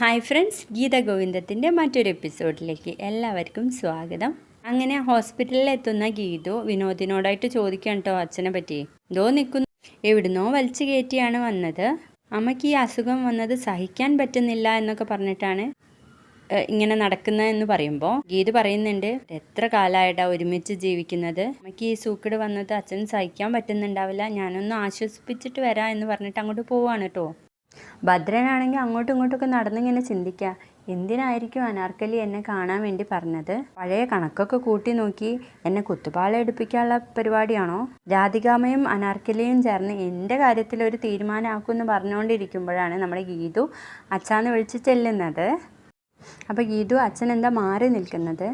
Hi friends Geetha ഗോവിന്ദത്തിന്റെ മറ്റൊരു എപ്പിസോഡിലേക്ക് എല്ലാവർക്കും സ്വാഗതം. അങ്ങനെ ഹോസ്പിറ്റലിൽ എത്തുന്ന ഗീതു വിനോദിനോടായിട്ട് ചോദിക്കാൻ കേട്ടോ അച്ഛനെ പറ്റി. ദോ നിൽക്കുന്നു എവിടുന്നോ വലിച്ചു കയറ്റിയാണ് വന്നത്. അമ്മയ്ക്ക് ഈ അസുഖം വന്നത് സഹിക്കാൻ പറ്റുന്നില്ല എന്നൊക്കെ പറഞ്ഞിട്ടാണ് ഇങ്ങനെ നടക്കുന്നതെന്ന് പറയുമ്പോൾ ഗീതു പറയുന്നുണ്ട് എത്ര കാലമായിട്ടാ ഒരുമിച്ച് ജീവിക്കുന്നത്? അമ്മയ്ക്ക് ഈ സൂക്കട് വന്നത് അച്ഛൻ സഹിക്കാൻ പറ്റുന്നുണ്ടാവില്ല. ഞാനൊന്ന് ആശ്വസിപ്പിച്ചിട്ട് വരാം എന്ന് പറഞ്ഞിട്ട് അങ്ങോട്ട് പോവാണ് കേട്ടോ. ഭദ്രനാണെങ്കിൽ അങ്ങോട്ടും ഇങ്ങോട്ടൊക്കെ നടന്നിങ്ങനെ ചിന്തിക്കുക എന്തിനായിരിക്കും അനാർക്കലി എന്നെ കാണാൻ വേണ്ടി പറഞ്ഞത്? പഴയ കണക്കൊക്കെ കൂട്ടി നോക്കി എന്നെ കുത്തുപാള എടുപ്പിക്കാനുള്ള പരിപാടിയാണോ? രാധികാമയും അനാർക്കലിയും ചേർന്ന് എന്റെ കാര്യത്തിൽ ഒരു തീരുമാനമാക്കുമെന്ന് പറഞ്ഞുകൊണ്ടിരിക്കുമ്പോഴാണ് നമ്മുടെ ഗീതു അച്ഛാന്ന് വിളിച്ച് ചെല്ലുന്നത്. അപ്പോൾ ഗീതു അച്ഛൻ എന്താ മാറി നിൽക്കുന്നത്?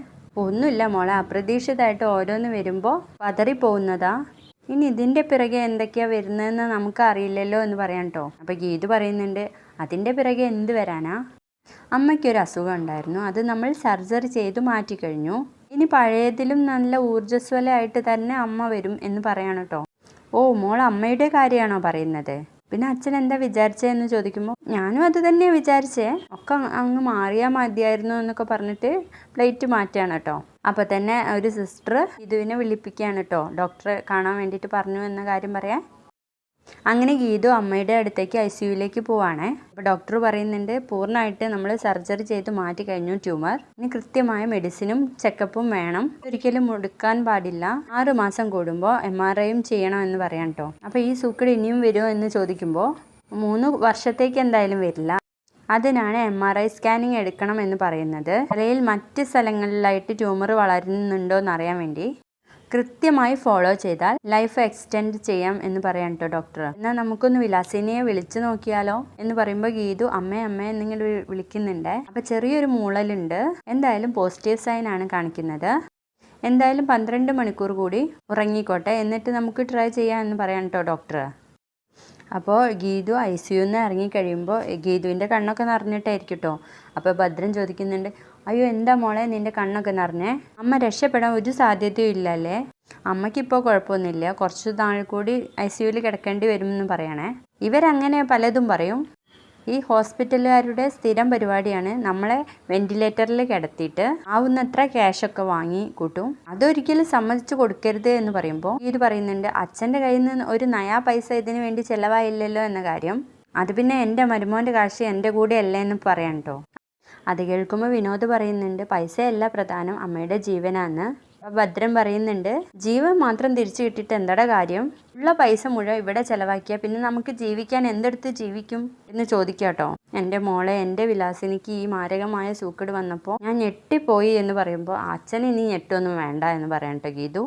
ഒന്നുമില്ല മോളെ അപ്രതീക്ഷിതമായിട്ട് ഓരോന്ന് വരുമ്പോൾ പതറിപ്പോകുന്നതാ ഇനി ഇതിന്റെ പിറകെ എന്തൊക്കെയാ വരുന്നതെന്ന് നമുക്ക് അറിയില്ലല്ലോ എന്ന് പറയാം കേട്ടോ അപ്പോൾ ഗീതു പറയുന്നുണ്ട് അതിന്റെ പിറകെ എന്ത് വരാനാ? അമ്മയ്ക്കൊരു അസുഖം ഉണ്ടായിരുന്നു. അത് നമ്മൾ സർജറി ചെയ്ത് മാറ്റിക്കഴിഞ്ഞു ഇനി പഴയതിലും നല്ല ഊർജസ്വലമായിട്ട് തന്നെ അമ്മ വരും എന്ന് പറയാണ് കേട്ടോ ഓ മോൾ അമ്മയുടെ കാര്യമാണോ പറയുന്നത്? പിന്നെ അച്ഛൻ എന്താ വിചാരിച്ചതെന്ന് ചോദിക്കുമ്പോൾ ഞാനും അത് തന്നെയാണ് വിചാരിച്ചേ. ഒക്കെ അങ്ങ് അങ്ങ് മാറിയാൽ മതിയായിരുന്നു എന്നൊക്കെ പറഞ്ഞിട്ട് പ്ലേറ്റ് മാറ്റുകയാണ് കേട്ടോ. അപ്പോൾ തന്നെ ഒരു സിസ്റ്റർ ഇതുവിനെ വിളിപ്പിക്കുകയാണ് കേട്ടോ. ഡോക്ടറെ കാണാൻ വേണ്ടിയിട്ട് പറഞ്ഞു എന്ന കാര്യം പറയാൻ അങ്ങനെ ഗീതു അമ്മയുടെ അടുത്തേക്ക് ഐ സിയുയിലേക്ക് പോവാണേ. അപ്പോൾ ഡോക്ടർ പറയുന്നുണ്ട് പൂർണമായിട്ട് നമ്മൾ സർജറി ചെയ്ത് മാറ്റി കഴിഞ്ഞു ട്യൂമർ. ഇനി കൃത്യമായ മെഡിസിനും ചെക്കപ്പും വേണം. ഒരിക്കലും മുടുക്കാൻ പാടില്ല. ആറു മാസം കൂടുമ്പോൾ എം ആർ ഐയും ചെയ്യണം എന്ന് പറയാം കേട്ടോ അപ്പോൾ ഈ സൂക്കട് ഇനിയും വരുമോ എന്ന് ചോദിക്കുമ്പോൾ മൂന്ന് വർഷത്തേക്ക് എന്തായാലും വരില്ല. അതിനാണ് എം ആർ ഐ സ്കാനിങ് എടുക്കണം എന്ന് പറയുന്നത്. തലയിൽ മറ്റ് സ്ഥലങ്ങളിലായിട്ട് ട്യൂമർ വളരുന്നുണ്ടോ എന്നറിയാൻ വേണ്ടി. കൃത്യമായി ഫോളോ ചെയ്താൽ ലൈഫ് എക്സ്റ്റെൻഡ് ചെയ്യാം എന്ന് പറയാം കേട്ടോ ഡോക്ടർ എന്നാൽ നമുക്കൊന്ന് വിലാസിനിയെ വിളിച്ചു നോക്കിയാലോ എന്ന് പറയുമ്പോൾ ഗീതു അമ്മേ അമ്മേ എന്നിങ്ങനെ വിളിക്കുന്നുണ്ട്. അപ്പോൾ ചെറിയൊരു മൂളലുണ്ട്. എന്തായാലും പോസിറ്റീവ് സൈൻ ആണ് കാണിക്കുന്നത്. എന്തായാലും പന്ത്രണ്ട് മണിക്കൂർ കൂടി ഉറങ്ങിക്കോട്ടെ. എന്നിട്ട് നമുക്ക് ട്രൈ ചെയ്യാം എന്ന് പറയാം കേട്ടോ ഡോക്ടർ അപ്പോൾ ഗീതു ഐ സിയുന്ന് ഇറങ്ങിക്കഴിയുമ്പോൾ ഗീതുവിന്റെ കണ്ണൊക്കെ നിറഞ്ഞിട്ടായിരിക്കും കേട്ടോ അപ്പോൾ ഭദ്രൻ ചോദിക്കുന്നുണ്ട് അയ്യോ എന്താ മോളെ നിന്റെ കണ്ണൊക്കെ നിറഞ്ഞേ? അമ്മ രക്ഷപ്പെടാൻ ഒരു സാധ്യതയും ഇല്ലല്ലേ? അമ്മയ്ക്കിപ്പോൾ കുഴപ്പമൊന്നുമില്ല. കുറച്ച് നാൾ കൂടി ഐ സിയുവിൽ കിടക്കേണ്ടി വരുമെന്ന് പറയണേ. ഇവരങ്ങനെ പലതും പറയും? ഈ ഹോസ്പിറ്റലുകാരുടെ സ്ഥിരം പരിപാടിയാണ് നമ്മളെ വെന്റിലേറ്ററിൽ കിടത്തിയിട്ട് ആവുന്നത്ര ക്യാഷൊക്കെ വാങ്ങി കൂട്ടും. അതൊരിക്കലും സമ്മതിച്ചു കൊടുക്കരുത് എന്ന് പറയുമ്പോൾ ഇത് പറയുന്നുണ്ട് അച്ഛന്റെ കയ്യിൽ നിന്ന് ഒരു നയാ പൈസ ഇതിനു വേണ്ടി ചിലവായില്ലല്ലോ എന്ന കാര്യം. അത് പിന്നെ എന്റെ മരുമോന്റെ കാശ് എന്റെ കൂടെ അല്ലേ എന്ന് പറയാം കേട്ടോ അത് കേൾക്കുമ്പോൾ വിനോദ് പറയുന്നുണ്ട് പൈസയല്ല പ്രധാനം അമ്മയുടെ ജീവനാന്ന്. അപ്പോൾ ഭദ്രൻ പറയുന്നുണ്ട് ജീവൻ മാത്രം തിരിച്ചു കിട്ടിയിട്ട് എന്താടാ കാര്യം? ഉള്ള പൈസ മുഴുവൻ ഇവിടെ ചെലവാക്കിയ പിന്നെ നമുക്ക് ജീവിക്കാൻ എന്തെടുത്ത് ജീവിക്കും എന്ന് ചോദിക്കാട്ടോ എന്റെ മോളെ എന്റെ വിലാസിനിക്ക് ഈ മാരകമായ സൂക്കട് വന്നപ്പോൾ ഞാൻ ഞെട്ടിപ്പോയി എന്ന് പറയുമ്പോൾ അച്ഛൻ ഇനി ഞെട്ടൊന്നും വേണ്ട എന്ന് പറയാം കേട്ടോ ഗീതു.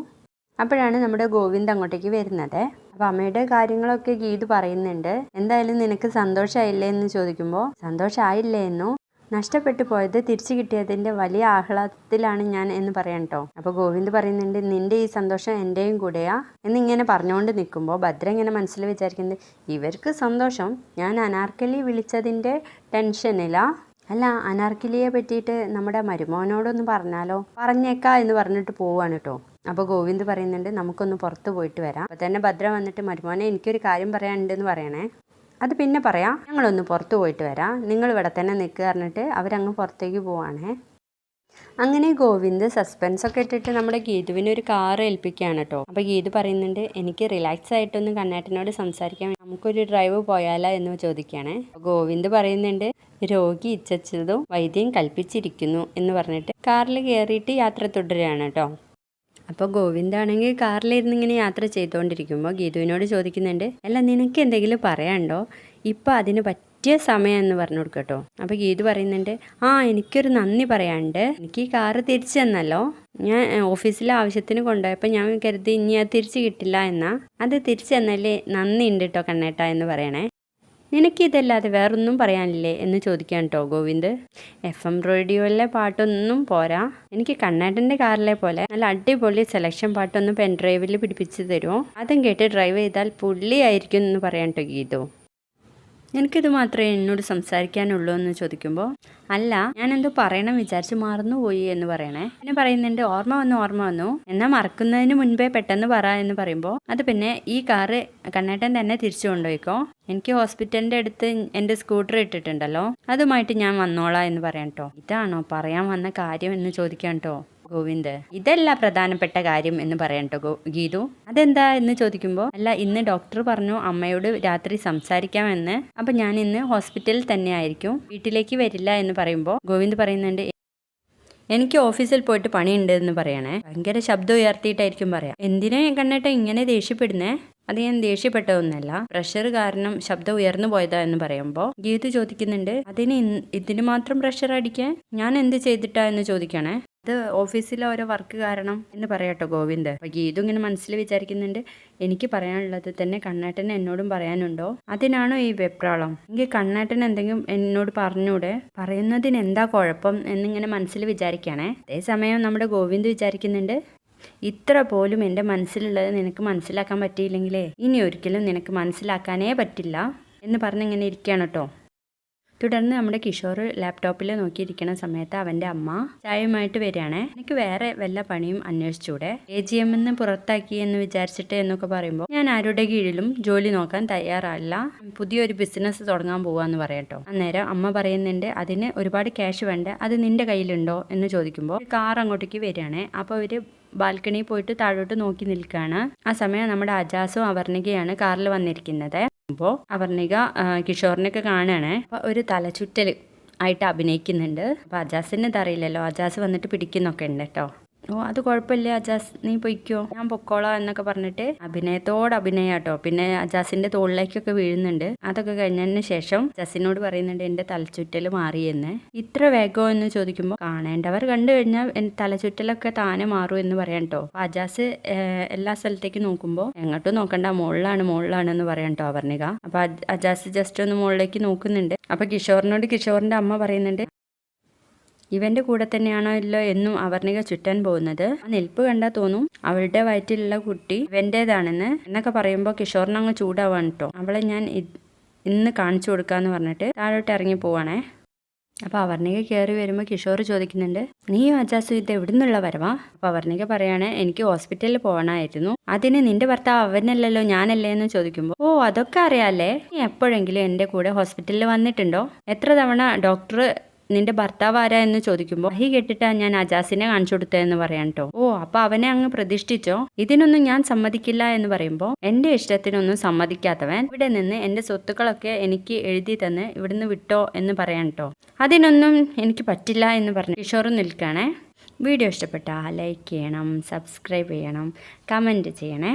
അപ്പോഴാണ് നമ്മുടെ ഗോവിന്ദ് അങ്ങോട്ടേക്ക് വരുന്നത്. അപ്പോൾ അമ്മയുടെ കാര്യങ്ങളൊക്കെ ഗീതു പറയുന്നുണ്ട്. എന്തായാലും നിനക്ക് സന്തോഷമായില്ലേ എന്ന് ചോദിക്കുമ്പോൾ സന്തോഷമായില്ലേ എന്നോ നഷ്ടപ്പെട്ടു പോയത് തിരിച്ചു കിട്ടിയതിന്റെ വലിയ ആഹ്ലാദത്തിലാണ് ഞാൻ എന്ന് പറയാം കേട്ടോ അപ്പോൾ ഗോവിന്ദ് പറയുന്നുണ്ട് നിന്റെ ഈ സന്തോഷം എന്റെയും കൂടെയാ എന്നിങ്ങനെ പറഞ്ഞുകൊണ്ട് നിൽക്കുമ്പോൾ ഭദ്ര ഇങ്ങനെ മനസ്സിൽ വിചാരിക്കുന്നത് ഇവർക്ക് സന്തോഷം. ഞാൻ അനാർക്കലി വിളിച്ചതിന്റെ ടെൻഷനിലാ. അല്ല അനാർക്കലിയെ പറ്റിയിട്ട് നമ്മുടെ മരുമോനോടൊന്ന് പറഞ്ഞാലോ? പറഞ്ഞേക്കാ എന്ന് പറഞ്ഞിട്ട് പോവാണ് കേട്ടോ അപ്പോൾ ഗോവിന്ദ് പറയുന്നുണ്ട് നമുക്കൊന്ന് പുറത്ത് പോയിട്ട് വരാം. അപ്പോൾ തന്നെ ഭദ്ര വന്നിട്ട് മരുമോനെ എനിക്കൊരു കാര്യം പറയാനുണ്ടെന്ന് പറയണേ. അത് പിന്നെ പറയാം. ഞങ്ങളൊന്ന് പുറത്ത് പോയിട്ട് വരാം. നിങ്ങൾ ഇവിടെ തന്നെ നിൽക്കുക പറഞ്ഞിട്ട് അവരങ്ങ് പുറത്തേക്ക് പോവാണേ. അങ്ങനെ ഗോവിന്ദ് സസ്പെൻസ് ഒക്കെ ഇട്ടിട്ട് നമ്മുടെ ഗീതുവിനെ ഒരു കാർ ഏൽപ്പിക്കുകയാണ് കേട്ടോ അപ്പോൾ ഗീതു പറയുന്നുണ്ട് എനിക്ക് റിലാക്സ് ആയിട്ടൊന്ന് കണ്ണേട്ടനോട് സംസാരിക്കാൻ നമുക്കൊരു ഡ്രൈവ് പോയാലോ എന്ന് ചോദിക്കുകയാണ്. ഗോവിന്ദ് പറയുന്നുണ്ട് രോഗി ഇച്ഛിച്ചതും വൈദ്യം കൽപ്പിച്ചിരിക്കുന്നു എന്ന് പറഞ്ഞിട്ട് കാറിൽ കയറിയിട്ട് യാത്ര തുടരുകയാണ് കേട്ടോ അപ്പോൾ ഗോവിന്ദാണെങ്കിൽ കാറിലിരുന്ന് ഇങ്ങനെ യാത്ര ചെയ്തുകൊണ്ടിരിക്കുമ്പോൾ ഗീതുവിനോട് ചോദിക്കുന്നുണ്ട് അല്ല നിനക്ക് എന്തെങ്കിലും പറയാനുണ്ടോ? ഇപ്പം അതിന് പറ്റിയ സമയം എന്ന് പറഞ്ഞു കൊടുക്കട്ടോ അപ്പോൾ ഗീതു പറയുന്നുണ്ട് ആ എനിക്കൊരു നന്ദി പറയാനുണ്ട്. എനിക്ക് ഈ കാറ് തിരിച്ചു തന്നല്ലോ. ഞാൻ ഓഫീസിലെ ആവശ്യത്തിന് കൊണ്ടുപോയപ്പോൾ ഞാൻ കരുതി ഇനി അത് തിരിച്ചു കിട്ടില്ല എന്നാ. അത് തിരിച്ചു തന്നല്ലേ നന്ദി ഉണ്ട് കേട്ടോ കണ്ണേട്ട എന്ന് പറയണേ. നിനക്കിതല്ലാതെ വേറൊന്നും പറയാനില്ലേ എന്ന് ചോദിക്കാൻ കേട്ടോ ഗോവിന്ദ്. എഫ് എം റേഡിയോയിലെ പാട്ടൊന്നും പോരാ. എനിക്ക് കണ്ണാട്ടന്റെ കാറിലെ പോലെ നല്ല അടിപൊളി സെലക്ഷൻ പാട്ടൊന്ന് പെൻ ഡ്രൈവിൽ പിടിപ്പിച്ച് തരുമോ അതും കേട്ട് ഡ്രൈവ് ചെയ്താൽ പുള്ളിയായിരിക്കും എന്ന് പറയാൻ കേട്ടോ ഗീതു. എനിക്കിത് മാത്രമേ എന്നോട് സംസാരിക്കാനുള്ളൂ എന്ന് ചോദിക്കുമ്പോൾ അല്ല ഞാൻ എന്തോ പറയണം വിചാരിച്ച് മറന്നുപോയി എന്ന് പറയണേ. പിന്നെ പറയുന്നുണ്ട് ഓർമ്മ വന്നു ഓർമ്മ വന്നു. എന്നാൽ മറക്കുന്നതിന് മുൻപേ പെട്ടെന്ന് പറ എന്ന് പറയുമ്പോൾ അത് പിന്നെ ഈ കാറ് കണ്ണേട്ടൻ തന്നെ തിരിച്ചു കൊണ്ടുപോയിക്കോ? എനിക്ക് ഹോസ്പിറ്റലിന്റെ അടുത്ത് എന്റെ സ്കൂട്ടർ ഇട്ടിട്ടുണ്ടല്ലോ. അതുമായിട്ട് ഞാൻ വന്നോളാം എന്ന് പറയാം കേട്ടോ ഇതാണോ പറയാൻ വന്ന കാര്യം എന്ന് ചോദിക്കാം കേട്ടോ ഗോവിന്ദ്. ഇതല്ല പ്രധാനപ്പെട്ട കാര്യം എന്ന് പറയാം കേട്ടോ ഗോ ഗീതു. അതെന്താ എന്ന് ചോദിക്കുമ്പോൾ അല്ല ഇന്ന് ഡോക്ടർ പറഞ്ഞു അമ്മയോട് രാത്രി സംസാരിക്കാമെന്ന്. അപ്പം ഞാൻ ഇന്ന് ഹോസ്പിറ്റലിൽ തന്നെ ആയിരിക്കും. വീട്ടിലേക്ക് വരില്ല എന്ന് പറയുമ്പോൾ ഗോവിന്ദ് പറയുന്നുണ്ട് എനിക്ക് ഓഫീസിൽ പോയിട്ട് പണിയുണ്ട് എന്ന് പറയണേ. ഭയങ്കര ശബ്ദം ഉയർത്തിയിട്ടായിരിക്കും പറയാം. എന്തിനാ കണ്ടിട്ട് ഇങ്ങനെ ദേഷ്യപ്പെടുന്നേ? അത് ഞാൻ ദേഷ്യപ്പെട്ടതൊന്നല്ല പ്രഷർ കാരണം ശബ്ദം ഉയർന്നു പോയതാ എന്ന് പറയുമ്പോൾ ഗീതു ചോദിക്കുന്നുണ്ട് അതിന് ഇതിന് മാത്രം പ്രഷർ അടിക്കാൻ ഞാൻ എന്ത് ചെയ്തിട്ടാ? എന്ന് ചോദിക്കണേ അത് ഓഫീസിലെ ഓരോ വർക്ക് കാരണം. എന്ന് പറയട്ടോ ഗോവിന്ദ്. അപ്പൊ ഗീതു ഇങ്ങനെ മനസ്സിൽ വിചാരിക്കുന്നുണ്ട് എനിക്ക് പറയാനുള്ളത് തന്നെ കണ്ണാട്ടൻ എന്നോടും പറയാനുണ്ടോ? അതിനാണോ ഈ വെപ്രാളം? എങ്കിൽ കണ്ണേട്ടൻ എന്തെങ്കിലും എന്നോട് പറഞ്ഞൂടെ? പറയുന്നതിന് എന്താ കുഴപ്പം? എന്നിങ്ങനെ മനസ്സിൽ വിചാരിക്കണേ അതേസമയം നമ്മുടെ ഗോവിന്ദ് വിചാരിക്കുന്നുണ്ട് ഇത്ര പോലും എന്റെ മനസ്സിലുള്ളത് നിനക്ക് മനസ്സിലാക്കാൻ പറ്റിയില്ലെങ്കിലേ? ഇനി ഒരിക്കലും നിനക്ക് മനസ്സിലാക്കാനേ പറ്റില്ല. എന്ന് പറഞ്ഞിങ്ങനെ ഇരിക്കുകയാണ് കേട്ടോ. തുടർന്ന് നമ്മുടെ കിഷോർ ലാപ്ടോപ്പിൽ നോക്കിയിരിക്കുന്ന സമയത്ത് അവന്റെ അമ്മ ചായയുമായിട്ട് വരികയാണേ. എനിക്ക് വേറെ വല്ല പണിയും അന്വേഷിച്ചൂടെ? എ ജി എം എന്ന് പുറത്താക്കി എന്ന് വിചാരിച്ചിട്ട് എന്നൊക്കെ പറയുമ്പോൾ ഞാൻ ആരുടെ കീഴിലും ജോലി നോക്കാൻ തയ്യാറല്ല. പുതിയൊരു ബിസിനസ് തുടങ്ങാൻ പോവാന്ന് പറയാട്ടോ അന്നേരം അമ്മ പറയുന്നുണ്ട് അതിന് ഒരുപാട് ക്യാഷ് വേണ്ട? അത് നിന്റെ കയ്യിലുണ്ടോ? എന്ന് ചോദിക്കുമ്പോൾ കാർ അങ്ങോട്ടേക്ക് വരികയാണേ. അപ്പോൾ അവർ ബാൽക്കണിയിൽ പോയിട്ട് താഴോട്ട് നോക്കി നിൽക്കുകയാണ്. ആ സമയം നമ്മുടെ അജാസും അവർണികയാണ് കാറിൽ വന്നിരിക്കുന്നത്. അപ്പോൾ അവർണിക കിഷോറിനൊക്കെ കാണുകയാണ്. അപ്പോൾ ഒരു തലചുറ്റൽ ആയിട്ട് അഭിനയിക്കുന്നുണ്ട്. അപ്പോൾ അജാസിന് ഇതറിയില്ലല്ലോ അജാസ് വന്നിട്ട് പിടിക്കുന്നൊക്കെ ഉണ്ട് കേട്ടോ. ഓ അത് കുഴപ്പമില്ല അജാസ് നീ പൊയ്ക്കോ. ഞാൻ പൊക്കോളാം എന്നൊക്കെ പറഞ്ഞിട്ട് അഭിനയത്തോട് അഭിനയാട്ടോ പിന്നെ അജാസിന്റെ തോളിലേക്കൊക്കെ വീഴുന്നുണ്ട്. അതൊക്കെ കഴിഞ്ഞതിന് ശേഷം അജാസിനോട് പറയുന്നുണ്ട് എന്റെ തലച്ചുറ്റൽ മാറിയെന്ന്. ഇത്ര വേഗം എന്ന് ചോദിക്കുമ്പോൾ കാണേണ്ടവർ കണ്ടു കഴിഞ്ഞാൽ തലച്ചുറ്റലൊക്കെ താനെ മാറും എന്ന് പറയാം കേട്ടോ അപ്പൊ അജാസ് എല്ലാ സ്ഥലത്തേക്ക് നോക്കുമ്പോൾ എങ്ങോട്ടും നോക്കണ്ട മുകളിലാണ് മുകളിലാണ് എന്ന് പറയാം കേട്ടോ അവർണിക അപ്പൊ അജാസ് ജസ്റ്റ് ഒന്ന് മുകളിലേക്ക് നോക്കുന്നുണ്ട്. അപ്പൊ കിഷോറിനോട് കിഷോറിന്റെ അമ്മ പറയുന്നുണ്ട് ഇവന്റെ കൂടെ തന്നെയാണോ ഇല്ലോ എന്നും അവർണിക ചുറ്റാൻ പോകുന്നത്. ആ നിൽപ്പ് കണ്ടാൽ തോന്നും അവളുടെ വയറ്റിലുള്ള കുട്ടി ഇവന്റേതാണെന്ന് എന്നൊക്കെ പറയുമ്പോൾ കിഷോറിന് അങ്ങ് ചൂടാവാണ് കേട്ടോ അവളെ ഞാൻ ഇന്ന് കാണിച്ചു കൊടുക്കാന്ന് പറഞ്ഞിട്ട് താഴോട്ട് ഇറങ്ങി പോവാണേ. അപ്പൊ അവർണിക കയറി വരുമ്പോൾ കിഷോർ ചോദിക്കുന്നുണ്ട് നീ അജാസു ഇത് എവിടെ നിന്നുള്ള വരവാ? അപ്പൊ അവർണിക പറയാണ് എനിക്ക് ഹോസ്പിറ്റലിൽ പോകണമായിരുന്നു അതിന് നിന്റെ ഭർത്താവ് അവനല്ലല്ലോ ഞാനല്ലേ? എന്ന് ചോദിക്കുമ്പോൾ ഓ അതൊക്കെ അറിയാല്ലേ? നീ എപ്പോഴെങ്കിലും എന്റെ കൂടെ ഹോസ്പിറ്റലിൽ വന്നിട്ടുണ്ടോ? എത്ര തവണ ഡോക്ടർ നിന്റെ ഭർത്താവ് ആരാ എന്ന് ചോദിക്കുമ്പോൾ ഹി കേട്ടിട്ടാ ഞാൻ അജാസിനെ കാണിച്ചു കൊടുത്തതെന്ന് പറയാൻ കേട്ടോ ഓ അപ്പൊ അവനെ അങ്ങ് പ്രതിഷ്ഠിച്ചോ? ഇതിനൊന്നും ഞാൻ സമ്മതിക്കില്ല എന്ന് പറയുമ്പോൾ എന്റെ ഇഷ്ടത്തിനൊന്നും സമ്മതിക്കാത്തവൻ ഇവിടെ നിന്ന് എന്റെ സ്വത്തുക്കളൊക്കെ എനിക്ക് എഴുതി തന്ന് ഇവിടുന്ന് വിട്ടോ എന്ന് പറയാൻ കേട്ടോ അതിനൊന്നും എനിക്ക് പറ്റില്ല എന്ന് പറഞ്ഞു കിഷോർ നിൽക്കണേ. വീഡിയോ ഇഷ്ടപ്പെട്ടാൽ ലൈക്ക് ചെയ്യണം സബ്സ്ക്രൈബ് ചെയ്യണം കമന്റ് ചെയ്യണേ.